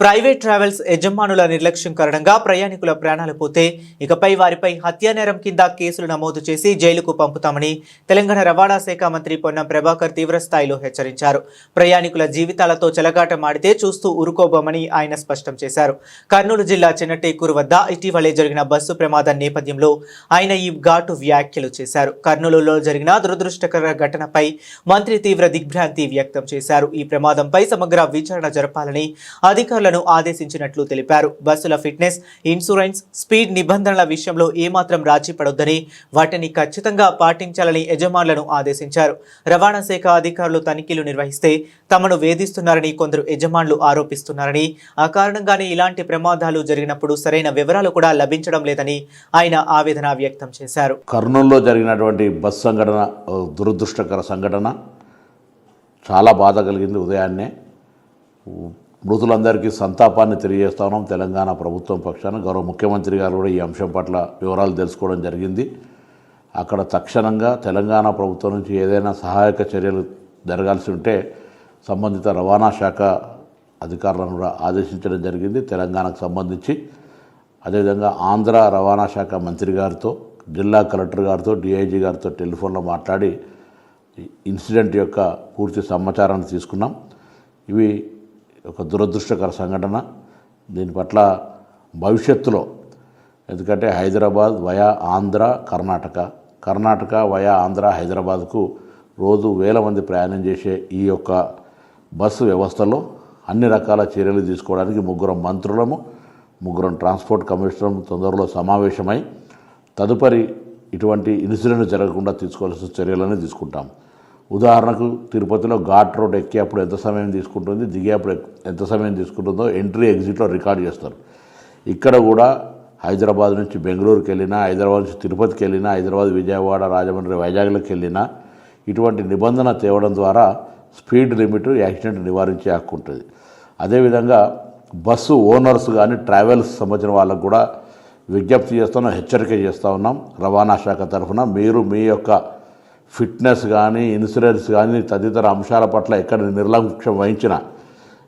Private travels యజమానుల నిర్లక్ష్యం కారణంగా ప్రయాణికుల ప్రాణాలు పోతే ఇకపై వారిపై హత్యానేరం కింద కేసులు నమోదు చేసి జైలుకు పంపుతామని తెలంగాణ రవాణా శాఖ మంత్రి పొన్నం ప్రభాకర్ తీవ్రస్థాయిలో హెచ్చరించారు. ప్రయాణికుల జీవితాలతో చెలగాటమాడితే చూస్తూ ఊరుకోబోమని ఆయన స్పష్టం చేశారు. కర్నూలు జిల్లా చిన్నటేకూరు వద్ద ఇటీవలే జరిగిన బస్సు ప్రమాదం నేపథ్యంలో ఆయన ఈ ఘాటు వ్యాఖ్యలు చేశారు. కర్నూలులో జరిగిన దురదృష్టకర ఘటనపై మంత్రి తీవ్ర దిగ్భ్రాంతి వ్యక్తం చేశారు. ఈ ప్రమాదంపై సమగ్ర విచారణ జరపాలని అధికారులను ఆదేశించినట్లు తెలిపారు. బస్సుల ఫిట్నెస్ ఇన్సూరెన్స్ స్పీడ్ నిబంధనల విషయంలో ఏమాత్రం రాజీ పడొద్దని వాటిని ఖచ్చితంగా పాటించాలని యజమానులను ఆదేశించారు. రవాణా శాఖ అధికారులు తనిఖీలు నిర్వహిస్తే తమను వేధిస్తున్నారని కొందరు యజమానులు ఆరోపిస్తున్నారని ఆ కారణంగానే ఇలాంటి ప్రమాదాలు జరిగినప్పుడు సరైన వివరాలు కూడా లభించడం లేదని ఆయన ఆవేదన వ్యక్తం చేశారు. కర్నూలులో జరిగినటువంటి బస్ సంఘటన దురదృష్టకర సంఘటన చాలా బాధ కలిగింది ఉదయాన్నే. మృతులందరికీ సంతాపాన్ని తెలియజేస్తా ఉన్నాం తెలంగాణ ప్రభుత్వం పక్షాన గౌరవ ముఖ్యమంత్రి గారు కూడా ఈ అంశం పట్ల వివరాలు తెలుసుకోవడం జరిగింది. అక్కడ తక్షణంగా తెలంగాణ ప్రభుత్వం నుంచి ఏదైనా సహాయక చర్యలు జరగాల్సి ఉంటే సంబంధిత రవాణా శాఖ అధికారులను కూడా ఆదేశించడం జరిగింది. తెలంగాణకు సంబంధించి అదేవిధంగా ఆంధ్ర రవాణా శాఖ మంత్రి గారితో జిల్లా కలెక్టర్ గారితో డిఐజీ గారితో టెలిఫోన్లో మాట్లాడి ఇన్సిడెంట్ యొక్క పూర్తి సమాచారాన్ని తీసుకున్నాం. ఇవి ఒక దురదృష్టకర సంఘటన. దీని పట్ల భవిష్యత్తులో ఎందుకంటే హైదరాబాద్ వయా ఆంధ్ర కర్ణాటక. కర్ణాటక వయా ఆంధ్ర హైదరాబాద్కు రోజు వేల మంది ప్రయాణం చేసే ఈ యొక్క బస్సు వ్యవస్థలో అన్ని రకాల చర్యలు తీసుకోవడానికి ముగ్గురం మంత్రులము ముగ్గురం ట్రాన్స్పోర్ట్ కమిషనర్ తొందరలో సమావేశమై తదుపరి ఇటువంటి ఇన్సిడెంట్ జరగకుండా తీసుకోవాల్సిన చర్యలను తీసుకుంటాం. ఉదాహరణకు తిరుపతిలో ఘాట్ రోడ్ ఎక్కేప్పుడు ఎంత సమయం తీసుకుంటుంది దిగేప్పుడు ఎంత సమయం తీసుకుంటుందో ఎంట్రీ ఎగ్జిట్లో రికార్డ్ చేస్తారు. ఇక్కడ కూడా హైదరాబాద్ నుంచి బెంగళూరుకి వెళ్ళినా హైదరాబాద్ నుంచి తిరుపతికి వెళ్ళినా హైదరాబాద్ విజయవాడ రాజమండ్రి వైజాగ్లోకి వెళ్ళినా ఇటువంటి నిబంధన తేవడం ద్వారా స్పీడ్ లిమిట్ యాక్సిడెంట్ నివారించే హక్కు ఉంటుంది. అదేవిధంగా బస్సు ఓనర్స్ కానీ ట్రావెల్స్ సంబంధించిన వాళ్ళకు కూడా విజ్ఞప్తి చేస్తున్నాం హెచ్చరిక చేస్తూ ఉన్నాం. రవాణా శాఖ తరఫున మీరు మీ యొక్క ఫిట్నెస్ కానీ ఇన్సూరెన్స్ కానీ తదితర అంశాల పట్ల ఎక్కడ నిర్లక్ష్యం వహించినా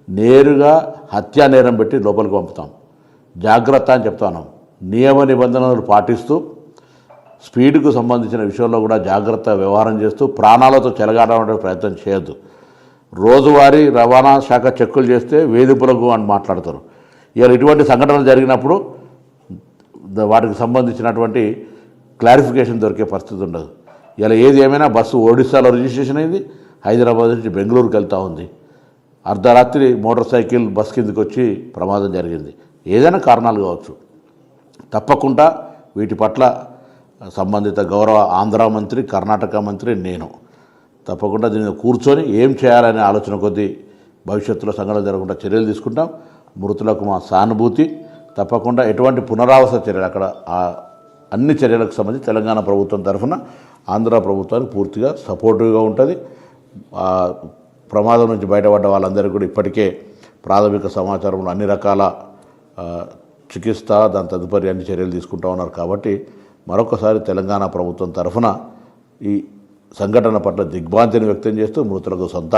నేరుగా హత్యా నేరం పెట్టి లోపలికి పంపుతాం. జాగ్రత్త అని చెప్తాను నియమ నిబంధనలు పాటిస్తూ స్పీడ్కు సంబంధించిన విషయంలో కూడా జాగ్రత్త వ్యవహారం చేస్తూ ప్రాణాలతో చెలగాడడానికి ప్రయత్నం చేయొద్దు. రోజువారీ రవాణా శాఖ చెక్కులు చేస్తే వేధింపులకు అని మాట్లాడతారు. ఇవాళ ఇటువంటి సంఘటనలు జరిగినప్పుడు వాటికి సంబంధించినటువంటి క్లారిఫికేషన్ దొరికే పరిస్థితి ఉండదు. ఇలా ఏది ఏమైనా బస్సు ఒడిశాలో రిజిస్ట్రేషన్ అయింది. హైదరాబాద్ నుంచి బెంగళూరుకి వెళ్తూ ఉంది. అర్ధరాత్రి మోటార్ సైకిల్ బస్ కిందకి వచ్చి ప్రమాదం జరిగింది. ఏదైనా కారణాలు కావచ్చు. తప్పకుండా వీటి పట్ల సంబంధిత గౌరవ ఆంధ్ర మంత్రి కర్ణాటక మంత్రి నేను తప్పకుండా దీన్ని కూర్చొని ఏం చేయాలనే ఆలోచన కొద్దీ భవిష్యత్తులో సంఘటన జరగకుండా చర్యలు తీసుకుంటాం. మృతులకు మా సానుభూతి. తప్పకుండా ఎటువంటి పునరావాస చర్యలు అక్కడ ఆ అన్ని చర్యలకు సంబంధించి తెలంగాణ ప్రభుత్వం తరఫున ఆంధ్ర ప్రభుత్వానికి పూర్తిగా సపోర్టివ్గా ఉంటుంది. ప్రమాదం నుంచి బయటపడ్డ వాళ్ళందరికీ కూడా ఇప్పటికే ప్రాథమిక సమాచారంలో అన్ని రకాల చికిత్స దాని తదుపరి అన్ని చర్యలు తీసుకుంటా ఉన్నారు కాబట్టి మరొకసారి తెలంగాణ ప్రభుత్వం తరఫున ఈ సంఘటన పట్ల దిగ్భాంతిని వ్యక్తం చేస్తూ మృతులకు సంతాప